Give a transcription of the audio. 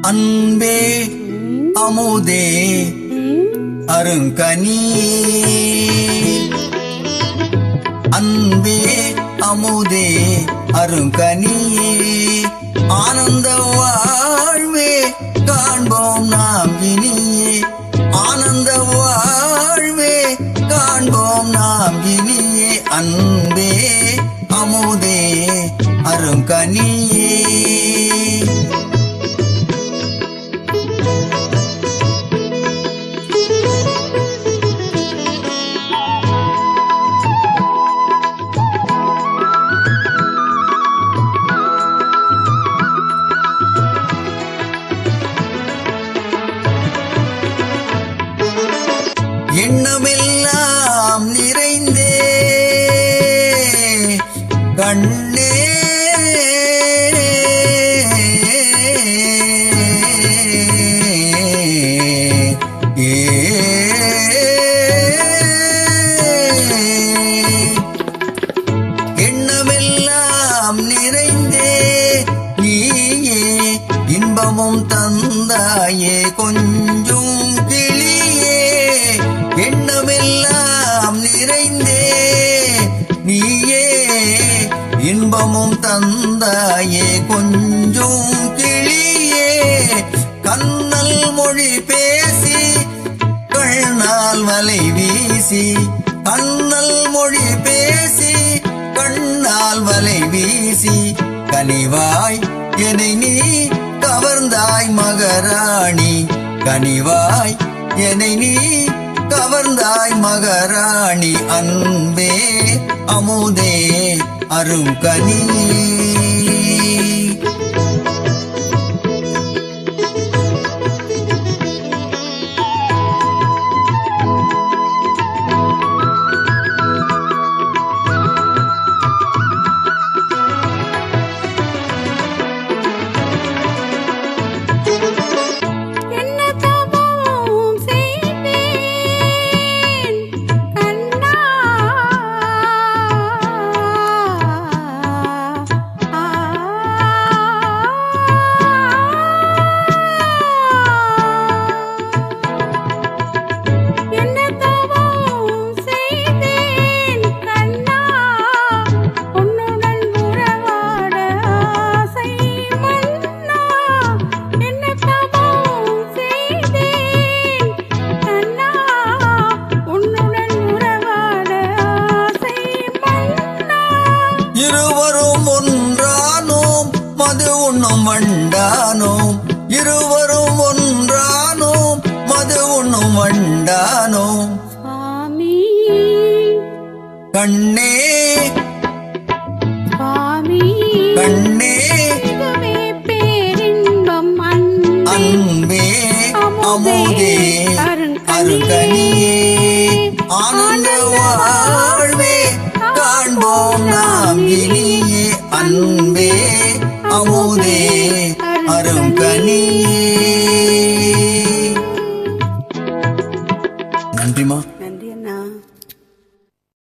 அன்பே அமுதே அருங்கனி. அன்பே அமுதே அருங்கனி. ஆனந்த வாழ்வே காண்போம் நாம் இனியே. ஆனந்த வாழ்வே காண்போம் நாம் இனியே. அன்பே அமுதே அருங்கனியே. எண்ணமெல்லாம் நிறைந்தே. கண்ணே. எண்ணமெல்லாம் நிறைந்தே. நீயே இன்பமும் தந்தாயே கொஞ்சம். நிறைந்தே நீயே இன்பமும் தந்தாயே கொஞ்சம் கிளியே. கண்ணல் மொழி பேசி கண்ணால் வலை வீசி. கண்ணல் மொழி பேசி கண்ணால் வலை வீசி. கனிவாய் என்னை நீ கவர்ந்தாய் மகராணி. கனிவாய் என்னை நீ கவர்ந்தாய் மகராணி அன்பே அமுதே அருங்கனி. மது உண்ணும் வண்டானோம் இருவரும் ஒன்றானோம் மது உண்ணும் வண்டானோம் கண்ணே. கண்ணே. பேரின்பம் அன்பே. அன்பே அமுதே. அருகனியே ஆனந்த வாழ்வே. காண்போம் நாம் இனியே அன்பே. அமுதே அரும் கனியே.